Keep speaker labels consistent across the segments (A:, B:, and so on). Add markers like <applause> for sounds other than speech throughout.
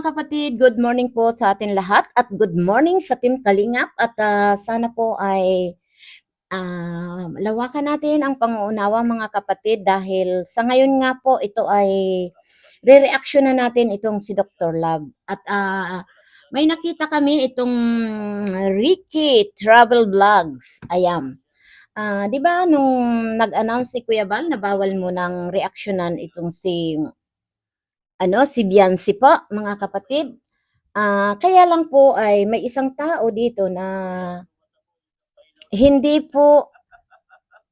A: mga kapatid, good morning po sa atin lahat at good morning sa Team Kalingap at ah, sana po ay ah, lawakan natin ang panguunawa mga kapatid dahil sa ngayon nga po ito ay re-reaction na natin itong si Dr. Love at ah, may nakita kami itong Ricky Travel Vlogs. Ayan. Ah, 'di ba nung nag-announce si Kuya Bal na bawal mo nang reaksyonan itong si ano, si Biancy po, mga kapatid. Ah, kaya lang po ay may isang tao dito na hindi po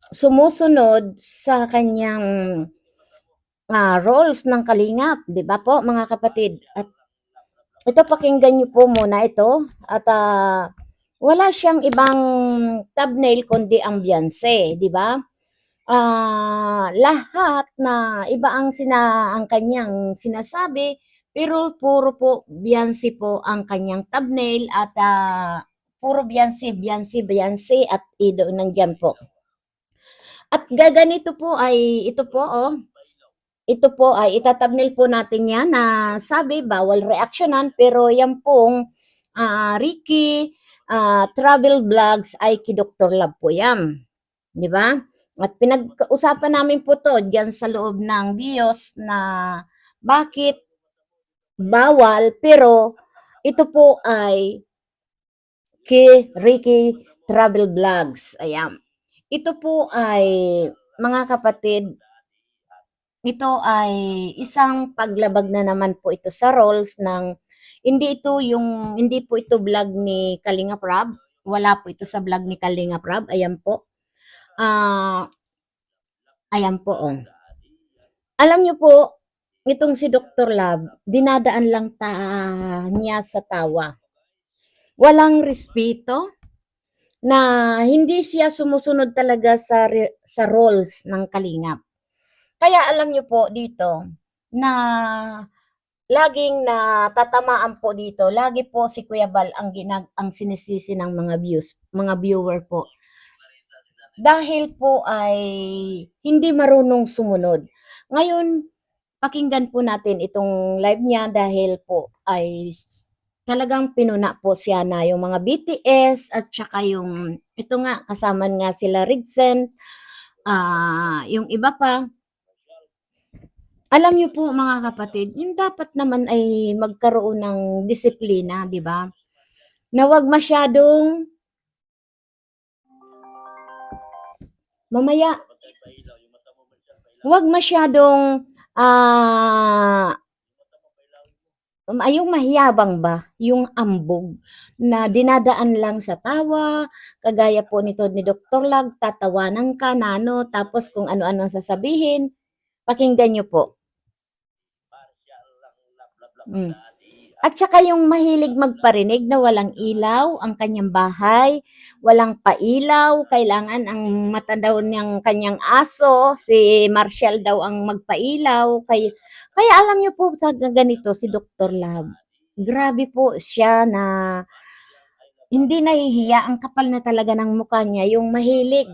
A: sumusunod sa kanyang ah, roles ng kalingap, 'di ba po mga kapatid? At ito pakinggan niyo po muna ito at ah, wala siyang ibang thumbnail kundi ang Beyonce, 'di ba? Ah, lahat na iba ang sina ang kanyang sinasabi, pero puro po Beyonce po ang kanyang thumbnail at ah, puro Beyonce, Beyonce, Beyonce at ido nandiyan po. At gaganito po ay ito po oh. Ito po ay itatabnil po natin yan na sabi bawal reaksyonan pero yan pong ah, Ricky ah, travel vlogs ay Dr. Love po yan. 'Di ba? At pinag-usapan namin po to diyan sa loob ng BIOS na bakit bawal pero ito po ay kay Ricky Travel Vlogs. Ayan. Ito po ay mga kapatid, ito ay isang paglabag na naman po ito sa roles ng hindi ito yung hindi po ito vlog ni Kalinga Prab. Wala po ito sa vlog ni Kalinga Prab. Ayan po. Ah, ayan po oh. Alam niyo po, itong si Dr. Love, dinadaan lang ta niya sa tawa. Walang respeto na hindi siya sumusunod talaga sa sa roles ng kalingap. Kaya alam niyo po dito na laging natatamaan po dito, lagi po si Kuya Bal ang ginag ang sinisisi ng mga views, mga viewer po. Dahil po ay hindi marunong sumunod. Ngayon, pakinggan po natin itong live niya dahil po ay talagang pinuna po siya na yung mga BTS at saka yung ito nga kasama nga sila Rigsen, ah yung iba pa. Alam niyo po mga kapatid, yung dapat naman ay magkaroon ng disiplina, di ba? Na wag masyadong mamaya wag masyadong ah um, ay yung mahiyabang ba, yung ambog na dinadaan lang sa tawa, kagaya po nito ni Dr. Lag, tatawanan ka na ano, tapos kung ano-ano ang sasabihin, pakinggan niyo po. Mm. At saka yung mahilig magparinig na walang ilaw ang kanyang bahay, walang pailaw, kailangan ang mata daw niyang kanyang aso, si Marshall daw ang magpailaw. Kaya, kaya alam niyo po sa ganito si Dr. Love, grabe po siya na hindi nahihiya, ang kapal na talaga ng mukha niya, yung mahilig.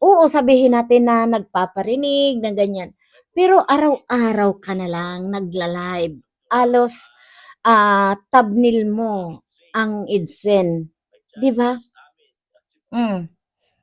A: Oo, sabihin natin na nagpaparinig, na ganyan. Pero araw-araw ka na lang nagla-live. Alos ah thumbnail mo ang Idsen. 'Di ba? Mm.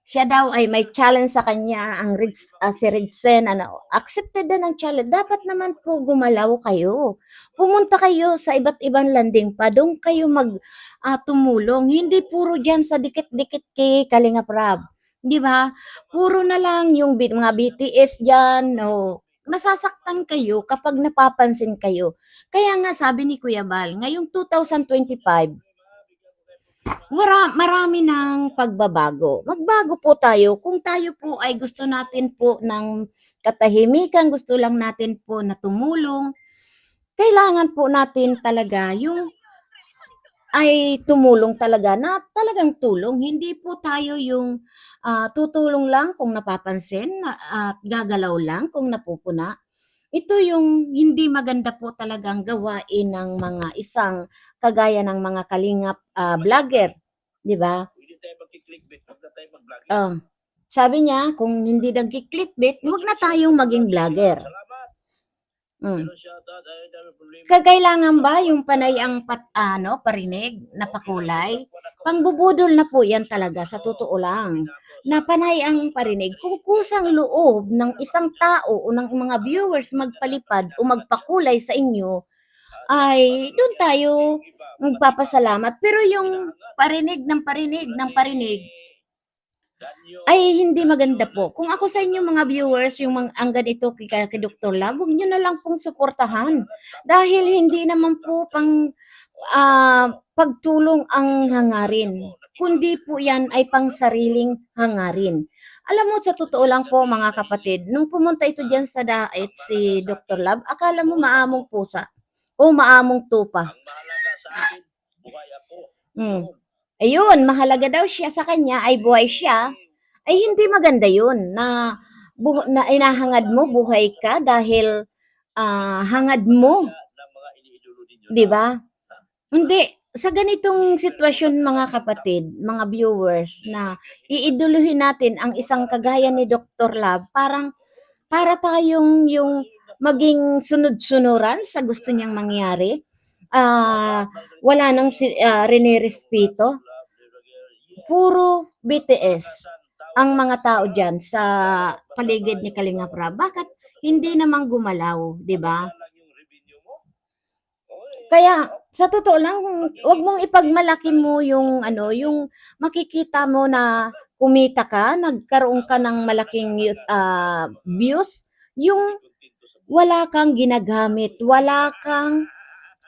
A: Siya daw ay may challenge sa kanya ang Rids, ah, si Ridsen ano, accepted na ng challenge. Dapat naman po gumalaw kayo. Pumunta kayo sa iba't ibang landing pa. Doon kayo mag ah, tumulong. Hindi puro diyan sa dikit-dikit kay Kalinga Prab. 'Di ba? Puro na lang yung bit- mga BTS diyan, no. Nasasaktan kayo kapag napapansin kayo. Kaya nga sabi ni Kuya Bal, ngayong 2025, Mara, marami ng pagbabago. Magbago po tayo. Kung tayo po ay gusto natin po ng katahimikan, gusto lang natin po na tumulong, kailangan po natin talaga yung ay tumulong talaga na talagang tulong. Hindi po tayo yung ah, tutulong lang kung napapansin na- at gagalaw lang kung napupuna. Ito yung hindi maganda po talagang gawain ng mga isang kagaya ng mga kalingap ah, vlogger, 'di ba?
B: Hindi tayo magki-clickbait, huwag na tayo mag-vlog.
A: Oh, sabi niya, kung hindi nagki-clickbait, huwag na tayong maging vlogger. Mm. Kagailangan ba yung panay ang pat, ano, parinig na pakulay? Pangbubudol na po yan talaga sa totoo lang. Na panay ang parinig. Kung kusang loob ng isang tao o ng mga viewers magpalipad o magpakulay sa inyo, ay doon tayo magpapasalamat. Pero yung parinig ng parinig ng parinig, ay hindi maganda po. Kung ako sa inyo mga viewers, yung mga, ang ganito kay, kay Dr. Love, huwag nyo na lang pong suportahan. Dahil hindi naman po pang ah, pagtulong ang hangarin. Kundi po yan ay pang sariling hangarin. Alam mo, sa totoo lang po mga kapatid, nung pumunta ito dyan sa daet si Dr. Love, akala mo maamong pusa o maamong tupa.
B: Ang mahalaga sa akin, buhay ako.
A: Mm. Ayun, mahalaga daw siya sa kanya ay buhay siya. Ay hindi maganda yun na, buh- na inahangad mo buhay ka dahil ah, hangad mo. 'di ba? Hindi sa ganitong sitwasyon mga kapatid, mga viewers na iiduluhin natin ang isang kagaya ni Dr. Love, parang para tayong yung maging sunod-sunuran sa gusto niyang mangyari. Ah, wala nang si, ah, rinirespeto. Puro BTS ang mga tao diyan sa paligid ni Kalinga Prab. Bakit hindi naman gumalaw, 'di ba? Kaya sa totoo lang, wag mong ipagmalaki mo yung ano, yung makikita mo na kumita ka, nagkaroon ka ng malaking ah, views, yung wala kang ginagamit, wala kang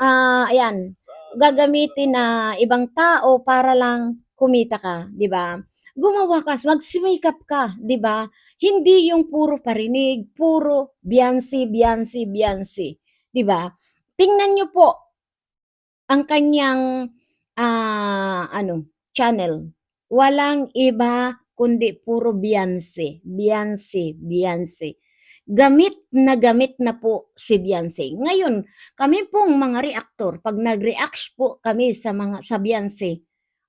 A: ah, ayan, gagamitin na ibang tao para lang kumita ka, 'di ba? Gumawa ka, magsimikap ka, 'di ba? Hindi yung puro parinig, puro biyansi, biyansi, biyansi, 'di ba? Tingnan niyo po ang kanyang ah, ano, channel. Walang iba kundi puro Beyonce, Beyonce, Beyonce. Gamit na gamit na po si Beyonce. Ngayon, kami pong mga reactor, pag nag-react po kami sa mga sa Beyonce,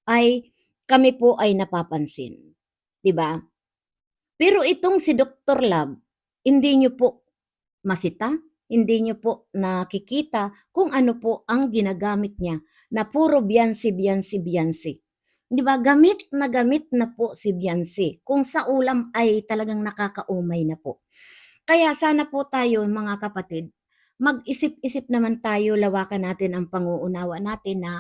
A: ay kami po ay napapansin. 'Di ba? Pero itong si Dr. Love, hindi niyo po masita, hindi niyo po nakikita kung ano po ang ginagamit niya na puro Beyonce, Beyonce, Beyonce. 'Di ba? Gamit na gamit na po si Beyonce. Kung sa ulam ay talagang nakakaumay na po. Kaya sana po tayo mga kapatid, mag-isip-isip naman tayo, lawakan natin ang panguunawa natin na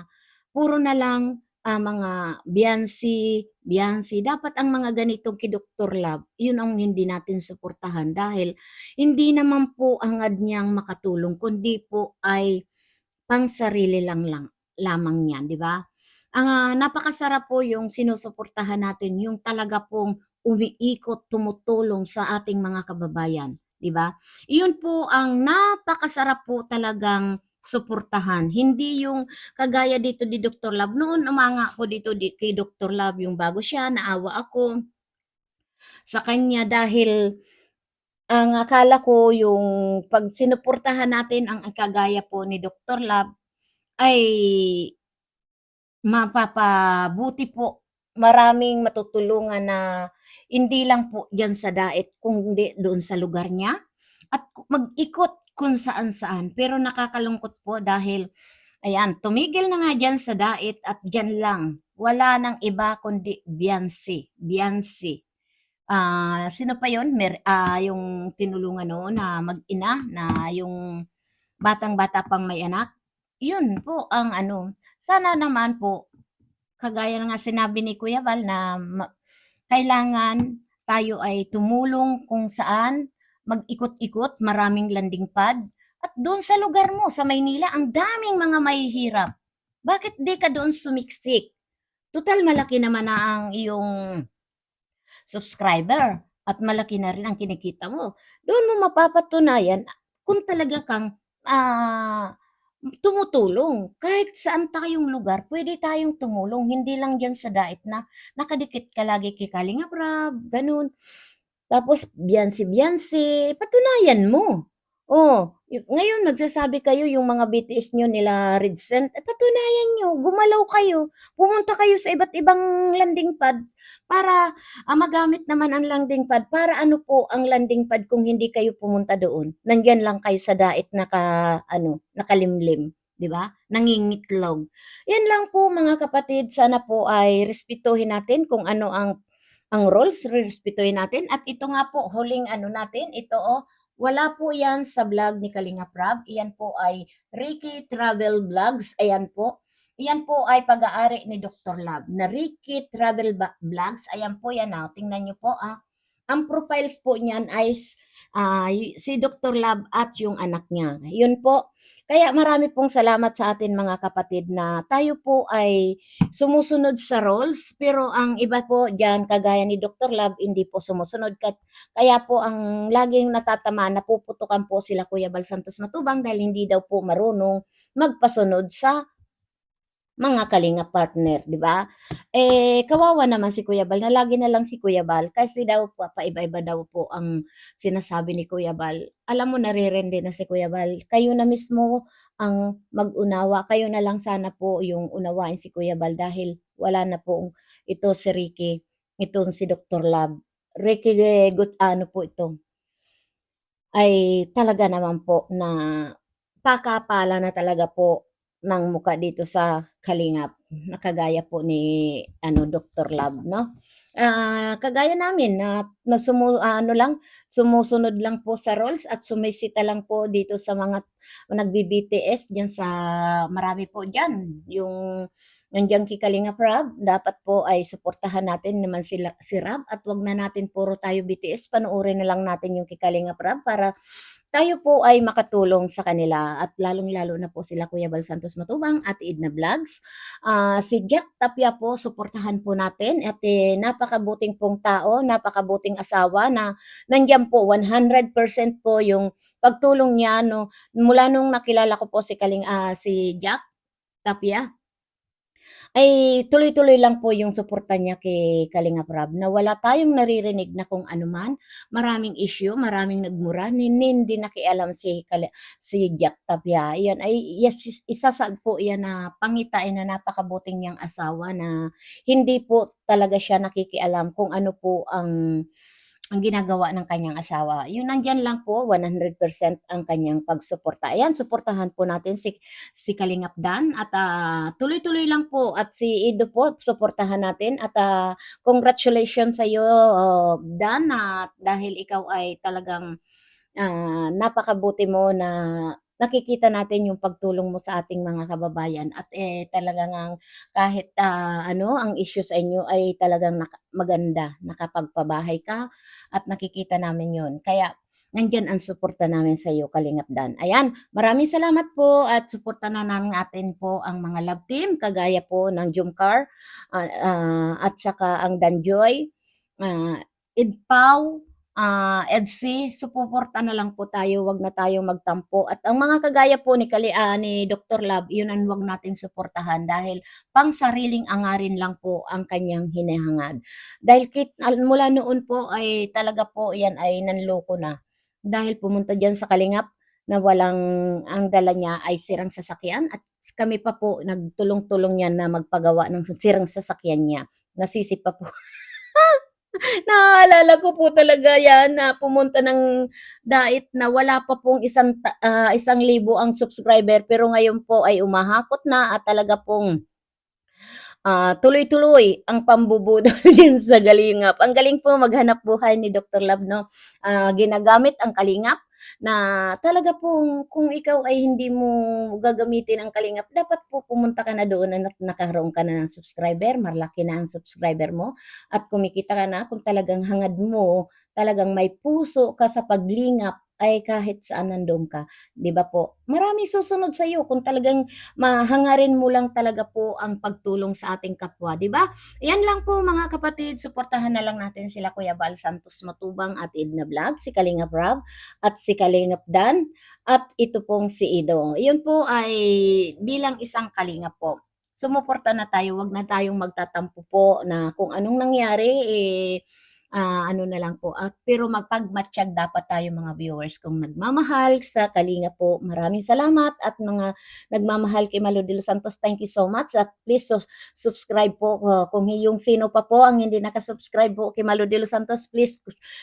A: puro na lang ah, mga Beyonce, Beyonce. Dapat ang mga ganitong Dr. Love, yun ang hindi natin suportahan dahil hindi naman po hangad niyang makatulong, kundi po ay pang sarili lang lang lamang niyan, di ba? Ang ah, napakasarap po yung sinusuportahan natin, yung talaga pong umiikot, tumutulong sa ating mga kababayan, di ba? Iyon po ang napakasarap po talagang suportahan. Hindi yung kagaya dito di Dr. Love. Noon umanga ako dito di, kay Dr. Love yung bago siya, naawa ako sa kanya dahil ang akala ko yung pag sinuportahan natin ang kagaya po ni Dr. Love ay mapapabuti po maraming matutulungan na hindi lang po diyan sa daet kundi doon sa lugar niya at mag-ikot kung saan saan. Pero nakakalungkot po dahil ayan tumigil na nga diyan sa daet at diyan lang. Wala nang iba kundi Beyonce. Beyonce. Ah, sino pa 'yon? Mer ah, yung tinulungan noon na mag-ina na yung batang-bata pang may anak. 'Yun po ang ano, sana naman po kagaya nga sinabi ni Kuya Val na kailangan tayo ay tumulong kung saan mag-ikot-ikot, maraming landing pad. At doon sa lugar mo, sa Maynila, ang daming mga mahihirap. Bakit di ka doon sumiksik? Total malaki naman na ang iyong subscriber at malaki na rin ang kinikita mo. Doon mo mapapatunayan kung talaga kang ah, tumutulong. Kahit saan tayong lugar, pwede tayong tumulong. Hindi lang dyan sa diet na nakadikit ka lagi kay Kalinga Prab, ganun. Tapos, biyansi-biyansi, patunayan mo. Oh, ngayon nagsasabi kayo yung mga BTS niyo nila Redcent, eh, patunayan niyo, gumalaw kayo, pumunta kayo sa iba't ibang landing pad para, ah, magamit naman ang landing pad para ano po ang landing pad kung hindi kayo pumunta doon, nandiyan lang kayo sa dait naka-ano, nakalimlim, 'di ba, nangingitlog. 'Yan lang po mga kapatid, sana po ay respetuhin natin kung ano ang ang rules, rerespetuhin natin at ito nga po huling ano natin, ito, oh, wala po 'yan sa vlog ni Kalingap Rab, iyan po ay Ricky Travel Vlogs, ayan po. Iyan po ay pag-aari ni Dr. Love na Ricky Travel Vlogs, ayan po 'yan, ah, tingnan niyo po, ah. Ang profiles po niyan ay yu si Dr. Love at yung anak niya, yun po. Kaya marami pong salamat sa atin mga kapatid na tayo po ay sumusunod sa rules, pero ang iba po diyan kagaya ni Dr. Love hindi po sumusunod kaya po ang laging natatamaan, napuputukan po sila Kuya Bal Santos Matubang dahil hindi daw po marunong magpasunod sa mga kalingap partner, 'di ba? Eh, kawawa naman si Kuya Bal na lagi na lang si Kuya Bal kasi daw po paiba-iba daw po ang sinasabi ni Kuya Bal. Alam mo naririndi na si Kuya Bal, kayo na mismo ang mag-unawa, kayo na lang sana po yung unawain si Kuya Bal dahil wala na pong ito si Ricky, itong si Dr. Love. Ricky gut ano po ito ay talaga naman po na pakapala na talaga po ng mukha dito sa kalingap, na kagaya po ni ano Dr. Love 'no. Ah, kagaya namin na na sumu ano lang, sumusunod lang po sa rules at sumisita lang po dito sa mga nagbi-BTS diyan sa marami po diyan, yung nandiyan kay Kalingap Rab, dapat po ay suportahan natin naman sila si Rab at 'wag na natin puro tayo BTS, panoorin na lang natin yung kay Kalingap Rab para tayo po ay makatulong sa kanila at lalong-lalo na po sila Kuya Bal Santos Matubang, Ate Edna Vlogs, ah, si Jack Tapia po suportahan po natin at, eh, napakabuting pong tao, napakabuting asawa na nandiyan po 100% po yung pagtulong niya 'no, mula nung nakilala ko po si Kaling ah, si Jack Tapia ay tuloy-tuloy lang po yung suporta niya kay Kalingap Rab na wala tayong naririnig na kung ano man, maraming issue, maraming nagmura, hindi nakialam si Kali si Jack Tapia. Iyan ay yes, is isa sa po iyan na pangitain na napakabuti niyang asawa na hindi po talaga siya nakikialam kung ano po ang ang ginagawa ng kanyang asawa. Yung nandiyan lang po 100% ang kanyang pagsuporta. Ayan, suportahan po natin si si Kalingap Dan at, ah, tuloy-tuloy lang po at si Ido po suportahan natin at, ah, congratulations sa'yo, oh, Dan, at dahil ikaw ay talagang, ah, napakabuti mo na nakikita natin yung pagtulong mo sa ating mga kababayan at, eh, talaga ngang kahit, ah, ano ang issue sa inyo ay talagang naka maganda, nakapagpabahay ka at nakikita namin yun. Kaya nandiyan ang suporta namin sa'yo Kalingap Dan. Ayan, maraming salamat po at suportahan na namin natin po ang mga love team kagaya po ng Jumcar, ah, ah, at saka ang Danjoy, ah, Edpau, ah, Edsy, supoporta na lang po tayo, 'wag na tayong magtampo at ang mga kagaya po ni Kali ah, ni Dr. Love, yun ang 'wag nating suportahan dahil pangsariling angarin lang po ang kanyang hinahangad. Dahil kit mula noon po ay talaga po yan ay nanloko na. Dahil pumunta diyan sa Kalingap na walang ang dala niya ay sirang sasakyan at kami pa po nagtulong-tulong niyan na magpagawa ng sirang sasakyan niya. Nasisi pa po. <laughs> Naalala ko po talaga yan na pumunta ng dait na wala pa pong isang ta ah, 1,000 ang subscriber pero ngayon po ay umahakot na at talaga pong ah, tuloy-tuloy ang pambubudol <laughs> diyan sa Kalingap. Ang galing po maghanap buhay ni Dr. Love 'no, ah, ginagamit ang Kalingap na talaga pong kung ikaw ay hindi mo gagamitin ang Kalingap dapat po pumunta ka na doon at nakaroon ka na ng subscriber, malaki na ang subscriber mo. At kumikita ka na kung talagang hangad mo, talagang may puso ka sa paglingap ay kahit saan nandoon ka, 'di ba po? Maraming susunod sa'yo kung talagang ma hangarin mo lang talaga po ang pagtulong sa ating kapwa, 'di ba? Yan lang po mga kapatid, suportahan na lang natin sila Kuya Bal Santos Matubang at Edna Vlog, si Kalingap Rab at si Kalingap Dan at ito pong si Ido. Yun po ay bilang isang kalingap po. Sumuporta na tayo, 'wag na tayong magtatampo po na kung anong nangyari, eh, ah, ano na lang po. At pero magpagmatsyag dapat tayo mga viewers kung nagmamahal sa Kalinga po. Maraming salamat at mga nagmamahal kay Malo de los Santos. Thank you so much at please su- subscribe po uh, kung yung sino pa po ang hindi nakasubscribe po kay Malo de los Santos. Please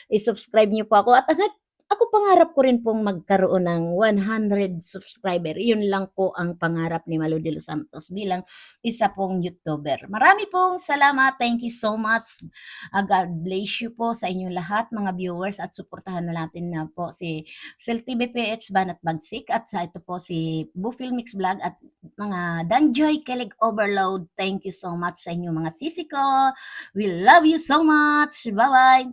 A: i-subscribe niyo po ako at agad ako pangarap ko rin pong magkaroon ng 100 subscriber. Yun lang po ang pangarap ni Malo de los Santos bilang isa pong YouTuber. Marami pong salamat. Thank you so much. Ah, God bless you po sa inyong lahat mga viewers at suportahan na natin na po si Sel TVPH Banat Bagsik at sa ito po si Bufil Mix Vlog at mga Danjoy Kelig Overload. Thank you so much sa inyong mga sisi ko. We love you so much. Bye-bye.